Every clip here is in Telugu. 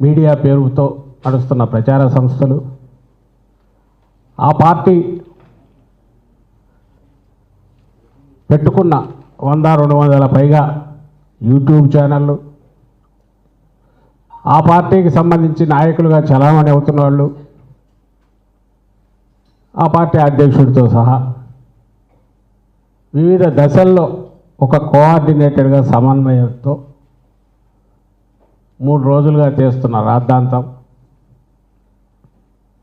మీడియా పేరుతో నడుస్తున్న ప్రచార సంస్థలు ఆ పార్టీ పెట్టుకున్న వంద రెండు వందల పైగా యూట్యూబ్ ఛానళ్ళు ఆ పార్టీకి సంబంధించి నాయకులుగా చలామణి అవుతున్న వాళ్ళు ఆ పార్టీ అధ్యక్షుడితో సహా వివిధ దశల్లో ఒక కోఆర్డినేటెడ్గా సమన్వయంతో మూడు రోజులుగా చేస్తున్న రాద్ధాంతం.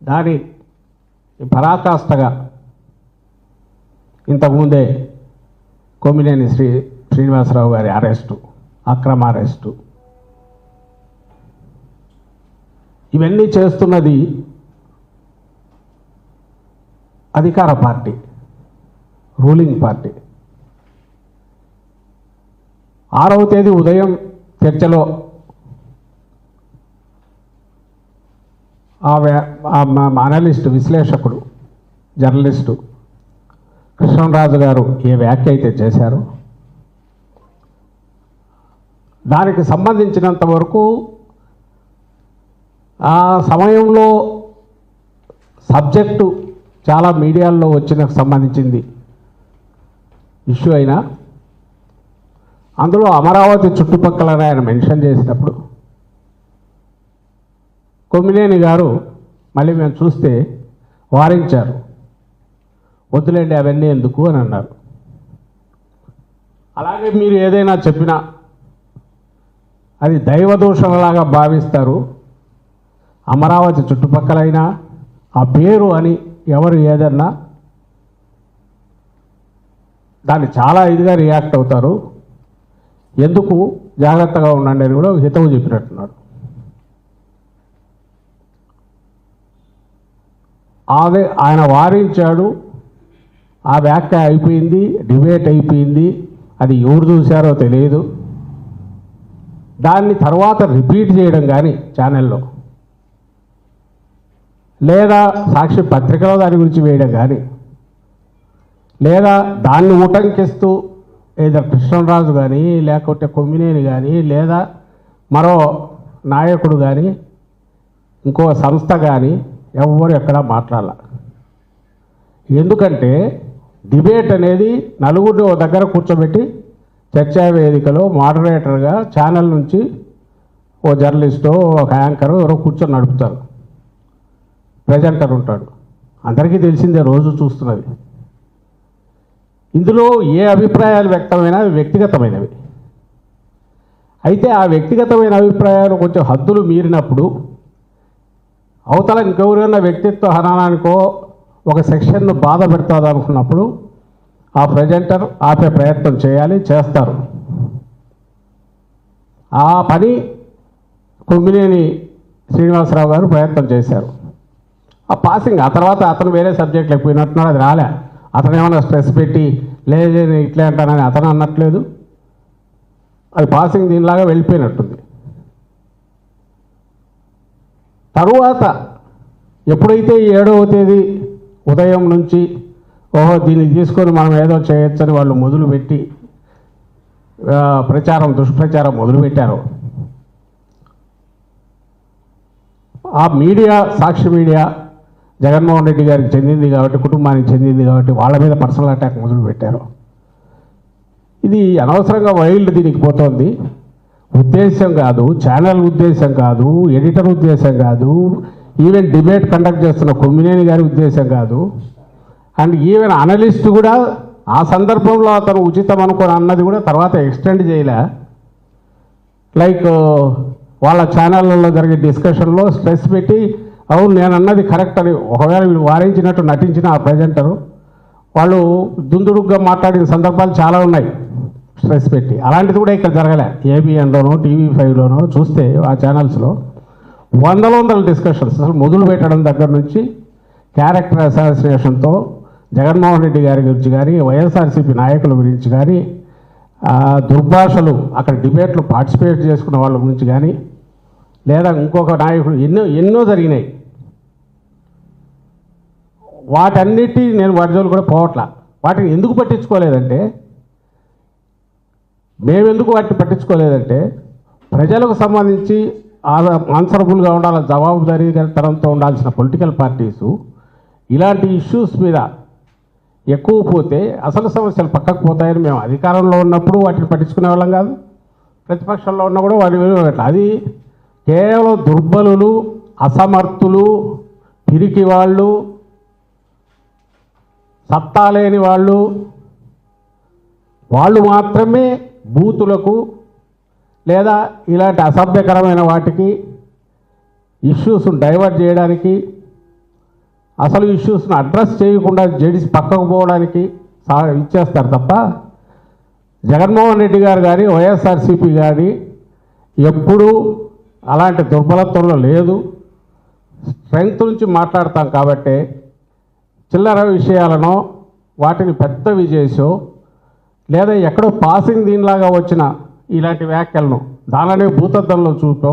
దాని పరాకాష్ఠగా ఇంతకుముందే కొమ్మినేని శ్రీ శ్రీనివాసరావు గారి అరెస్టు అక్రమ అరెస్టు. ఇవన్నీ చేస్తున్నది అధికార పార్టీ రూలింగ్ పార్టీ. ఆరవ తేదీ ఉదయం చర్చలో ఆ వ్యా- ఆ మా- మా అనలిస్టు విశ్లేషకుడు జర్నలిస్టు కృష్ణరాజు గారు ఏ వ్యాఖ్య అయితే చేశారో దానికి సంబంధించినంత వరకు ఆ సమయంలో సబ్జెక్టు చాలా మీడియాల్లో వచ్చిన సంబంధించింది ఇష్యూ అయినా అందులో అమరావతి చుట్టుపక్కల ఆయన మెన్షన్ చేసినప్పుడు కొమ్మినేని గారు మళ్ళీ మేము చూస్తే వారించారు. వద్దులేండి అవన్నీ ఎందుకు అని అన్నారు. అలాగే మీరు ఏదైనా చెప్పినా అది దైవదూషణలాగా భావిస్తారు. అమరావతి చుట్టుపక్కలైనా ఆ పేరు అని ఎవరు ఏదన్నా దాన్ని చాలా ఇదిగా రియాక్ట్ అవుతారు. ఎందుకు జాగ్రత్తగా ఉండండి అని కూడా హితవు చెప్పినట్టున్నాడు అదే ఆయన వారించాడు. ఆ వ్యాఖ్య అయిపోయింది డిబేట్ అయిపోయింది. అది ఎవరు చూశారో తెలియదు. దాన్ని తర్వాత రిపీట్ చేయడం కానీ ఛానల్లో. లేదా సాక్షి పత్రికలో దాని గురించి వేయడం కానీ. లేదా దాన్ని ఉటంకిస్తూ ఏదో కృష్ణరాజు కానీ లేకపోతే కొమ్మినేని కానీ లేదా మరో నాయకుడు కానీ ఇంకో సంస్థ కానీ ఎవ్వరు ఎక్కడా మాట్లాడాల. ఎందుకంటే డిబేట్ అనేది నలుగురిని ఓ దగ్గర కూర్చోబెట్టి చర్చా వేదికలో మోడరేటర్గా ఛానల్ నుంచి ఓ జర్నలిస్టో ఒక యాంకర్ ఎవరో కూర్చొని నడుపుతారు. ప్రజెంటర్ ఉంటాడు. అందరికీ తెలిసిందే రోజు చూస్తున్నది. ఇందులో ఏ అభిప్రాయాలు వ్యక్తమైనా వ్యక్తిగతమైనవి. అయితే ఆ వ్యక్తిగతమైన అభిప్రాయాలు కొంచెం హద్దులు మీరినప్పుడు అవతల ఇంకెవరైనా వ్యక్తిత్వ హననానికో ఒక సెక్షన్ను బాధ పెడతాది అనుకున్నప్పుడు ఆ ప్రజెంటర్ ఆపే ప్రయత్నం చేయాలి చేస్తారు. ఆ పని కొమ్మినేని శ్రీనివాసరావు గారు ప్రయత్నం చేశారు. ఆ పాసింగ్ ఆ తర్వాత అతను వేరే సబ్జెక్టులకు పోయినట్టున్నాడు అది రాలే. అతను ఏమైనా స్ట్రెస్ పెట్టి లేదు ఇట్లే అంటానని అతను అన్నట్లేదు. అది పాసింగ్ దీనిలాగా వెళ్ళిపోయినట్టుంది. తరువాత ఎప్పుడైతే ఏడవ తేదీ ఉదయం నుంచి ఓహో దీన్ని తీసుకొని మనం ఏదో చేయొచ్చని వాళ్ళు మొదలుపెట్టి ప్రచారం దుష్ప్రచారం మొదలుపెట్టారు. ఆ మీడియా సాక్షి మీడియా జగన్మోహన్ రెడ్డి గారికి చెందింది కాబట్టి కుటుంబానికి చెందింది కాబట్టి వాళ్ళ మీద పర్సనల్ అటాక్ మొదలుపెట్టారు. ఇది అనవసరంగా వైల్డ్ దీనికి పోతోంది. ఉద్దేశం కాదు ఛానల్ ఉద్దేశం కాదు ఎడిటర్ ఉద్దేశం కాదు ఈవెన్ డిబేట్ కండక్ట్ చేస్తున్న కొమ్మినేని గారి ఉద్దేశం కాదు. అండ్ ఈవెన్ అనలిస్ట్ కూడా ఆ సందర్భంలో అతను ఉచితం అనుకుని అన్నది కూడా తర్వాత ఎక్స్టెండ్ చేయలే. లైక్ వాళ్ళ ఛానళ్ళలో జరిగే డిస్కషన్లో స్ట్రెస్ పెట్టి అవును నేను అన్నది కరెక్ట్ అని ఒకవేళ వీళ్ళు వారించినట్టు నటించిన ఆ ప్రజెంటరు వాళ్ళు దుందుడుగ్గా మాట్లాడిన సందర్భాలు చాలా ఉన్నాయి. స్ట్రెస్ పెట్టి. అలాంటిది కూడా ఇక్కడ జరగలే. ఏబిఎన్లోనో టీవీ ఫైవ్లోనో చూస్తే ఆ ఛానల్స్లో వందల వందల డిస్కషన్స్ అసలు మొదలు పెట్టడం దగ్గర నుంచి క్యారెక్టర్ అసాసినేషన్తో జగన్మోహన్ రెడ్డి గారి గురించి కానీ వైఎస్ఆర్సీపీ నాయకుల గురించి కానీ దుర్భాషలు అక్కడ డిబేట్లు పార్టిసిపేట్ చేసుకున్న వాళ్ళ గురించి కానీ లేదా ఇంకొక నాయకుడు ఎన్నో ఎన్నో జరిగినాయి. వాటన్నిటి నేను వాటి జోలు కూడా పోవట్లా. వాటిని ఎందుకు పట్టించుకోలేదంటే మేమెందుకు వాటిని పట్టించుకోలేదంటే ప్రజలకు సంబంధించి ఆన్సరబుల్గా ఉండాలి జవాబుదారీతనంతో ఉండాల్సిన పొలిటికల్ పార్టీసు ఇలాంటి ఇష్యూస్ మీద ఎక్కువ పోతే అసలు సమస్యలు పక్కకు పోతాయని మేము అధికారంలో ఉన్నప్పుడు వాటిని పట్టించుకునే వాళ్ళం కాదు. ప్రతిపక్షంలో ఉన్నా కూడా వాటి అది కేవలం దుర్బలులు అసమర్థులు పిరికి వాళ్ళు సత్తా లేని వాళ్ళు వాళ్ళు మాత్రమే బూతులకు లేదా ఇలాంటి అసభ్యకరమైన వాటికి ఇష్యూస్ను డైవర్ట్ చేయడానికి అసలు ఇష్యూస్ను అడ్రస్ చేయకుండా జడిసి పక్కకు పోవడానికి సహా ఇచ్చేస్తారు తప్ప జగన్మోహన్ రెడ్డి గారు కానీ వైఎస్ఆర్సీపీ కానీ ఎప్పుడూ అలాంటి దుర్బలత్వంలో లేదు. స్ట్రెంగ్త్ నుంచి మాట్లాడతాం కాబట్టి చిల్లర విషయాలను వాటిని పెద్దవి చేసో లేదా ఎక్కడో పాసింగ్ దీనిలాగా వచ్చిన ఇలాంటి వ్యాఖ్యలను దానినే భూతద్దంలో చూపో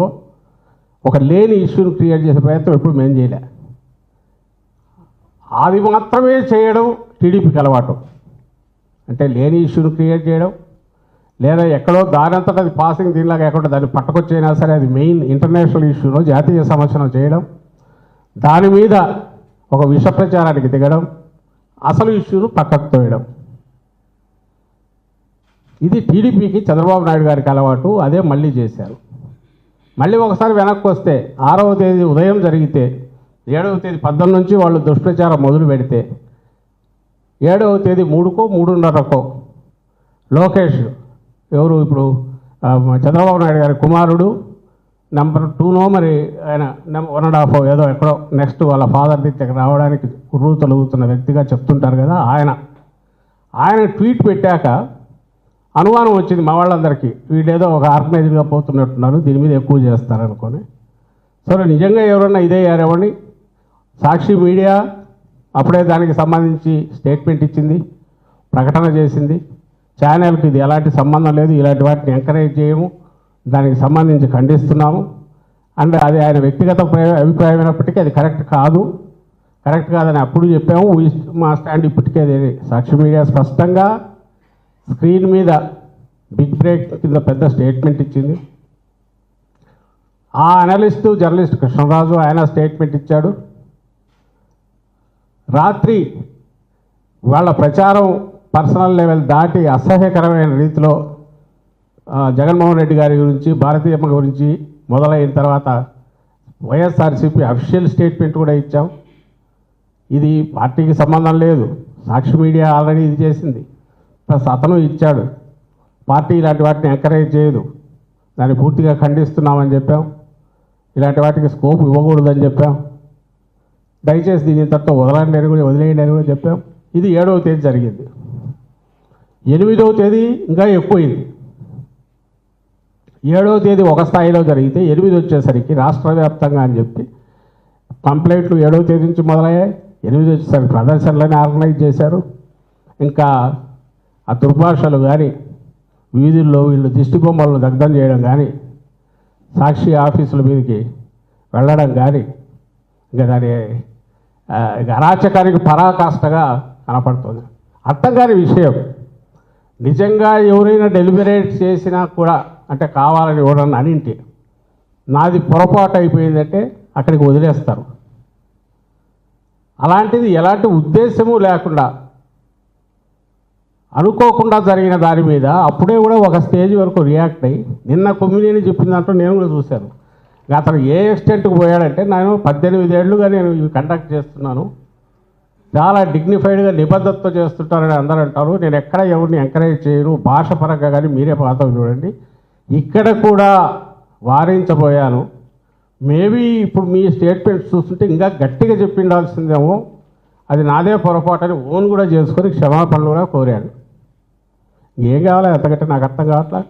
ఒక లేని ఇష్యూని క్రియేట్ చేసే ప్రయత్నం ఎప్పుడు మేము చేయలే. అది మాత్రమే చేయడం టీడీపీకి అలవాటు. అంటే లేని ఇష్యూని క్రియేట్ చేయడం లేదా ఎక్కడో దానంతట అది పాసింగ్ దీనిలాగా ఎక్కడో దాన్ని పట్టుకొచ్చైనా సరే అది మెయిన్ ఇంటర్నేషనల్ ఇష్యూలో జాతీయ సమస్యను చేయడం దాని మీద ఒక విష ప్రచారానికి దిగడం అసలు ఇష్యూను పక్కకు తోయడం. ఇది టీడీపీకి చంద్రబాబు నాయుడు గారికి అలవాటు అదే మళ్ళీ చేశారు. మళ్ళీ ఒకసారి వెనక్కి వస్తే ఆరవ తేదీ ఉదయం జరిగితే ఏడవ తేదీ పద్దెనిమిది నుంచి వాళ్ళు దుష్ప్రచారం మొదలు పెడితే ఏడవ తేదీ మూడుకో మూడున్నరకో లోకేష్ ఎవరు ఇప్పుడు చంద్రబాబు నాయుడు గారి కుమారుడు నెంబర్ టూనో మరి ఆయన నెంబర్ వన్ అండ్ హాఫ్ ఏదో ఎక్కడో నెక్స్ట్ వాళ్ళ ఫాదర్ దగ్గర రావడానికి ఉర్రూ తొలుగుతున్న వ్యక్తిగా చెప్తుంటారు కదా ఆయన. ఆయన ట్వీట్ పెట్టాక అనుమానం వచ్చింది మా వాళ్ళందరికీ. వీళ్ళేదో ఒక ఆర్గనైజర్గా పోతున్నట్టున్నారు దీని మీద ఎక్కువ చేస్తారనుకొని. సరే నిజంగా ఎవరన్నా ఇదే ఎవరిని? సాక్షి మీడియా అప్పుడే దానికి సంబంధించి స్టేట్మెంట్ ఇచ్చింది ప్రకటన చేసింది. ఛానల్కి ఇది ఎలాంటి సంబంధం లేదు ఇలాంటి వాటిని ఎంకరేజ్ చేయము దానికి సంబంధించి ఖండిస్తున్నాము. అండ్ అది ఆయన వ్యక్తిగత ప్ర- అభిప్రాయం అయినప్పటికీ అది కరెక్ట్ కాదు. కరెక్ట్ కాదని అప్పుడు చెప్పాము మా స్టాండ్ ఇప్పటికే సాక్షి మీడియా స్పష్టంగా స్క్రీన్ మీద బిగ్ బ్రేక్ కింద పెద్ద స్టేట్మెంట్ ఇచ్చింది. ఆ అనలిస్టు జర్నలిస్ట్ కృష్ణరాజు ఆయన స్టేట్మెంట్ ఇచ్చాడు. రాత్రి వాళ్ళ ప్రచారం పర్సనల్ లెవెల్ దాటి అసహ్యకరమైన రీతిలో జగన్మోహన్ రెడ్డి గారి గురించి భారతీయమ్మ గురించి మొదలైన తర్వాత వైఎస్ఆర్సీపీ అఫీషియల్ స్టేట్మెంట్ కూడా ఇచ్చాం. ఇది పార్టీకి సంబంధం లేదు. సాక్షి మీడియా ఆల్రెడీ ఇది చేసింది. ప్లస్ అతను ఇచ్చాడు. పార్టీ ఇలాంటి వాటిని ఎంకరేజ్ చేయదు. దాన్ని పూర్తిగా ఖండిస్తున్నామని చెప్పాం. ఇలాంటి వాటికి స్కోప్ ఇవ్వకూడదని చెప్పాం. దయచేసి దీని ఇంతటితో వదలండి అని కూడా వదిలేయండి అని కూడా చెప్పాం. ఇది ఏడవ తేదీ జరిగింది. ఎనిమిదవ తేదీ ఇంకా ఎక్కువైంది. ఏడవ తేదీ ఒక స్థాయిలో జరిగితే ఎనిమిది వచ్చేసరికి రాష్ట్ర వ్యాప్తంగా అని చెప్పి కంప్లైంట్లు ఏడవ తేదీ నుంచి మొదలయ్యాయి. ఎనిమిది వచ్చేసరికి ప్రదర్శనలని ఆర్గనైజ్ చేశారు. ఇంకా ఆ దుర్భాషలు కానీ వీధుల్లో వీళ్ళు దిష్టిబొమ్మలను దగ్ధం చేయడం కానీ సాక్షి ఆఫీసుల మీదకి వెళ్ళడం కానీ ఇంకా దాని అరాచకానికి పరాకాష్టగా కనపడుతుంది. అర్థం కాని విషయం. నిజంగా ఎవరైనా డెలిబరేట్ చేసినా కూడా అంటే కావాలని ఎవడన్నా అనింటి నాది పొరపాటు అయిపోయిందంటే అక్కడికి వదిలేస్తారు. అలాంటిది ఎలాంటి ఉద్దేశము లేకుండా అనుకోకుండా జరిగిన దాని మీద అప్పుడే కూడా ఒక స్టేజ్ వరకు రియాక్ట్ అయ్యి నిన్న కొమ్మినేని చెప్పిన దాంట్లో నేను కూడా చూశాను. అతను ఏ ఎక్స్టెంట్కి పోయాడంటే నేను పద్దెనిమిది ఏళ్ళుగా నేను ఇవి కండక్ట్ చేస్తున్నాను. చాలా డిగ్నిఫైడ్గా నిబద్ధతతో చేస్తుంటారని అందరూ అంటారు. నేను ఎక్కడ ఎవరిని ఎంకరేజ్ చేయను. భాష పరంగా కానీ మీరే పాతం చూడండి. ఇక్కడ కూడా వారించబోయాను. మేబీ ఇప్పుడు మీ స్టేట్మెంట్స్ చూస్తుంటే ఇంకా గట్టిగా చెప్పిండాల్సిందేమో. అది నాదే పొరపాటు అని ఓన్ కూడా చేసుకొని క్షమాపణలు కూడా కోరాను. ఏం కావాలి? అంతకంటే నాకు అర్థం కావట్లా?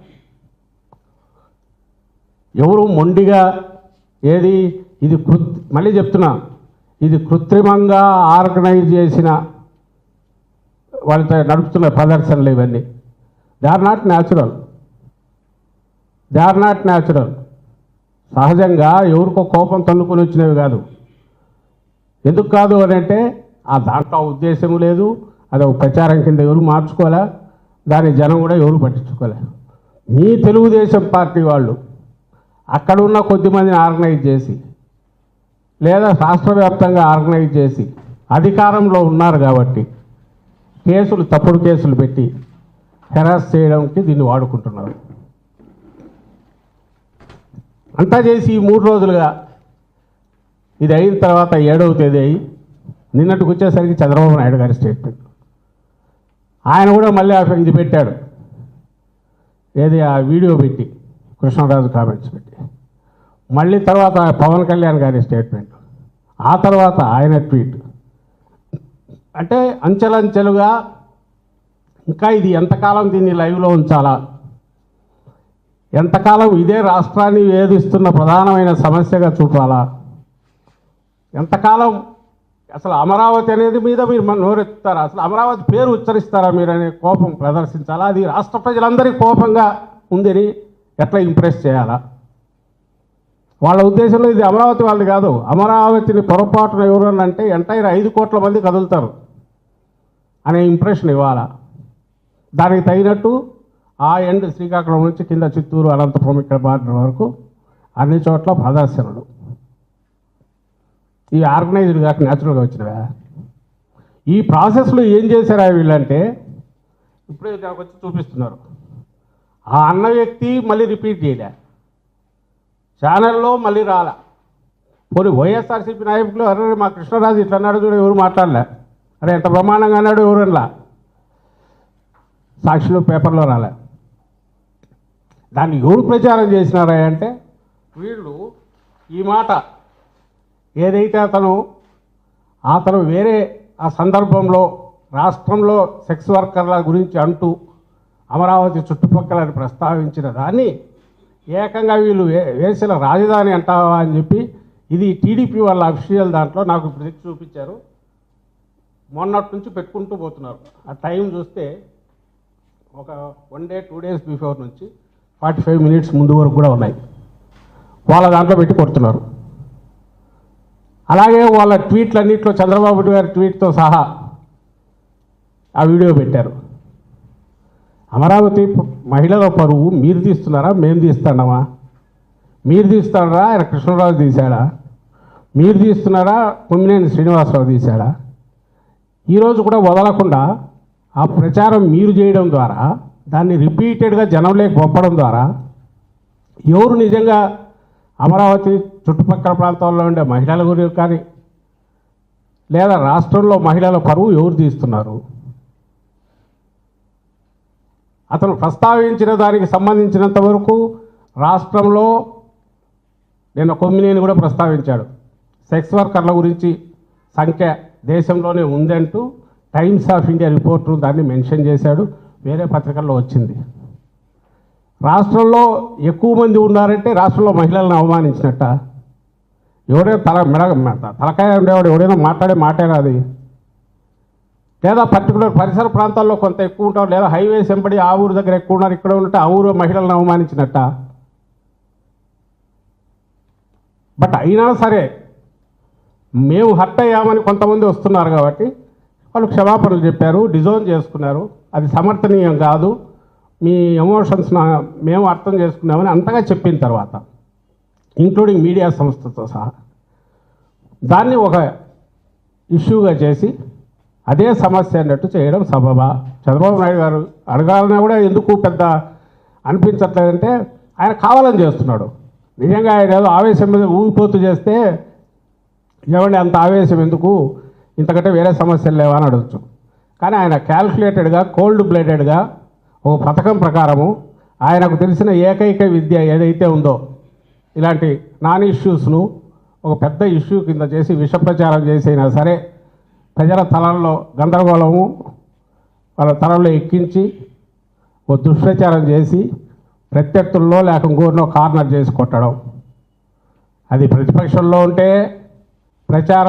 ఎవరు మొండిగా ఏది? ఇది కృత్ మళ్ళీ చెప్తున్నా. ఇది కృత్రిమంగా ఆర్గనైజ్ చేసిన వాళ్ళతో నడుపుతున్న ప్రదర్శనలు ఇవన్నీ. They are not natural they are not natural సహజంగా ఎవరికో కోపం తన్నుకొని వచ్చినవి కాదు. ఎందుకు కాదు అని అంటే ఆ దాంట్లో ఉద్దేశం లేదు. అది ఒక ప్రచారం కింద ఎవరు మార్చుకోలే దాని జనం కూడా ఎవరు పట్టించుకోలేదు మీ తెలుగుదేశం పార్టీ వాళ్ళు అక్కడ ఉన్న కొద్ది మందిని ఆర్గనైజ్ చేసి లేదా రాష్ట్ర వ్యాప్తంగా ఆర్గనైజ్ చేసి అధికారంలో ఉన్నారు కాబట్టి కేసులు తప్పుడు కేసులు పెట్టి హెరాస్ చేయడానికి దీన్ని వాడుకుంటున్నారు. అంతా చేసి ఈ మూడు రోజులుగా ఇది అయిన తర్వాత ఏడవ తేదీ అయ్యి నిన్నటికి వచ్చేసరికి చంద్రబాబు నాయుడు గారి స్టేట్మెంట్. ఆయన కూడా మళ్ళీ ఆ ఇది పెట్టాడు. ఏది ఆ వీడియో పెట్టి కృష్ణరాజు కామెంట్స్ పెట్టి. మళ్ళీ తర్వాత పవన్ కళ్యాణ్ గారి స్టేట్మెంట్ ఆ తర్వాత ఆయన ట్వీట్ అంటే అంచెలంచెలుగా ఇంకా ఇది ఎంతకాలం దీన్ని లైవ్లో ఉంచాలా? ఎంతకాలం ఇదే రాష్ట్రాన్ని వేధిస్తున్న ప్రధానమైన సమస్యగా చూపాలా? ఎంతకాలం అసలు అమరావతి అనేది మీద మీరు నోరెత్తారా? అసలు అమరావతి పేరు ఉచ్చరిస్తారా మీరు అనే కోపం ప్రదర్శించాలా? అది రాష్ట్ర ప్రజలందరికీ కోపంగా ఉందని ఎట్లా ఇంప్రెస్ చేయాలా? వాళ్ళ ఉద్దేశంలో ఇది అమరావతి వాళ్ళది కాదు. అమరావతిని పొరపాటున ఎవరన్నా అంటే ఎంటైర్ ఐదు కోట్ల మంది కదులుతారు అనే ఇంప్రెషన్ ఇవ్వాలా? దానికి తగినట్టు ఆ ఎండ్ శ్రీకాకుళం నుంచి కింద చిత్తూరు అనంతపురం ఇక్కడ బార్డర్ వరకు అన్ని చోట్ల ప్రదర్శనలు. ఈ ఆర్గనైజ్డ్ కాక న్యాచురల్గా వచ్చినవా? ఈ ప్రాసెస్లో ఏం చేశారా వీళ్ళంటే ఇప్పుడే నాకు వచ్చి చూపిస్తున్నారు. ఆ అన్న వ్యక్తి మళ్ళీ రిపీట్ చేయలే. ఛానల్లో మళ్ళీ రాలా. పోనీ వైఎస్ఆర్సీపీ నాయకులు అరే మా కృష్ణరాజు ఇట్లా అన్నాడు చూడ ఎవరు మాట్లాడలే. అరే ఎంత బ్రహ్మాండంగా అన్నాడు ఎవరన్నా సాక్షిలో పేపర్లో రాలే. దాన్ని ఎవరు ప్రచారం చేసినారా అంటే వీళ్ళు ఈ మాట ఏదైతే అతను అతను వేరే ఆ సందర్భంలో రాష్ట్రంలో సెక్స్ వర్కర్ల గురించి అంటూ అమరావతి చుట్టుపక్కలని ప్రస్తావించిన దాన్ని ఏకంగా వీళ్ళు వే వేసిన రాజధాని అంటావా అని చెప్పి ఇది టీడీపీ వాళ్ళ అఫీషియల్ దాంట్లో నాకు ప్రతి చూపించారు. మొన్నటి నుంచి పెట్టుకుంటూ పోతున్నారు. ఆ టైం చూస్తే ఒక one day two days before నుంచి ఫార్టీ ఫైవ్ మినిట్స్ ముందు వరకు కూడా ఉన్నాయి. వాళ్ళ దాంట్లో పెట్టి కొడుతున్నారు. అలాగే వాళ్ళ ట్వీట్లన్నింటిలో చంద్రబాబు గారి ట్వీట్తో సహా ఆ వీడియో పెట్టారు. అమరావతి మహిళల పరువు మీరు తీస్తున్నారా? మేము తీస్తున్నామా? మీరు తీస్తున్నారా? ఆయన కృష్ణరాజు తీశాడా? మీరు తీస్తున్నారా? కొమ్మినేని శ్రీనివాసరావు తీశాడా? ఈరోజు కూడా వదలకుండా ఆ ప్రచారం మీరు చేయడం ద్వారా దాన్ని రిపీటెడ్గా జనంలోకి పంపడం ద్వారా ఎవరు నిజంగా అమరావతి చుట్టుపక్కల ప్రాంతాల్లో ఉండే మహిళల గురించి కానీ లేదా రాష్ట్రంలో మహిళల పరువు ఎవరు తీస్తున్నారు? అతను ప్రస్తావించిన దానికి సంబంధించినంత వరకు రాష్ట్రంలో నిన్న కొమ్మినేని కూడా ప్రస్తావించాడు. సెక్స్ వర్కర్ల గురించి సంఖ్య దేశంలోనే ఉందంటూ టైమ్స్ ఆఫ్ ఇండియా రిపోర్టు దాన్ని మెన్షన్ చేశాడు. వేరే పత్రికల్లో వచ్చింది. రాష్ట్రంలో ఎక్కువ మంది ఉన్నారంటే రాష్ట్రంలో మహిళలను అవమానించినట్ట? ఎవడైనా తల మెడ తలకాయ ఉండేవాడు ఎవడైనా మాట్లాడే మాటేనా అది లేదా పర్టికులర్ పరిసర ప్రాంతాల్లో కొంత ఎక్కువ ఉంటారు లేదా హైవేస్ వెంబడి ఆ ఊరు దగ్గర ఎక్కువ ఉన్నారు ఇక్కడ ఉంటే ఆ ఊరు మహిళలను అవమానించినట్ట? బట్ అయినా సరే మేము హర్ట్ అయ్యామని కొంతమంది వస్తున్నారు కాబట్టి వాళ్ళు క్షమాపణలు చెప్పారు డిజోన్ చేసుకున్నారు. అది సమర్థనీయం కాదు. మీ ఎమోషన్స్ మేము అర్థం చేసుకున్నామని అంతగా చెప్పిన తర్వాత ఇంక్లూడింగ్ మీడియా సంస్థతో సహా దాన్ని ఒక ఇష్యూగా చేసి అదే సమస్య అన్నట్టు చేయడం సబబా. చంద్రబాబు నాయుడు గారు అడగాలన్నా కూడా ఎందుకు పెద్ద అనిపించట్లేదంటే ఆయన కావాలని చేస్తున్నాడు. నిజంగా ఆయన ఏదో ఆవేశం మీద ఊగిపోతూ చేస్తే ఏమండి అంత ఆవేశం ఎందుకు? ఇంతకంటే వేరే సమస్యలు లేవా అని అడగచ్చు. కానీ ఆయన క్యాల్కులేటెడ్గా కోల్డ్ బ్లడెడ్గా ఓ పథకం ప్రకారము ఆయనకు తెలిసిన ఏకైక విద్య ఏదైతే ఉందో ఇలాంటి నాన్ ఇష్యూస్ను ఒక పెద్ద ఇష్యూ కింద చేసి విష ప్రచారం చేసైనా సరే ప్రజల తలల్లో గందరగోళము వాళ్ళ తలల్లో ఎక్కించి ఓ దుష్ప్రచారం చేసి ప్రత్యర్థుల్లో లేక ఇంకోరినో కార్నర్ చేసి కొట్టడం. అది ప్రతిపక్షంలో ఉంటే ప్రచారం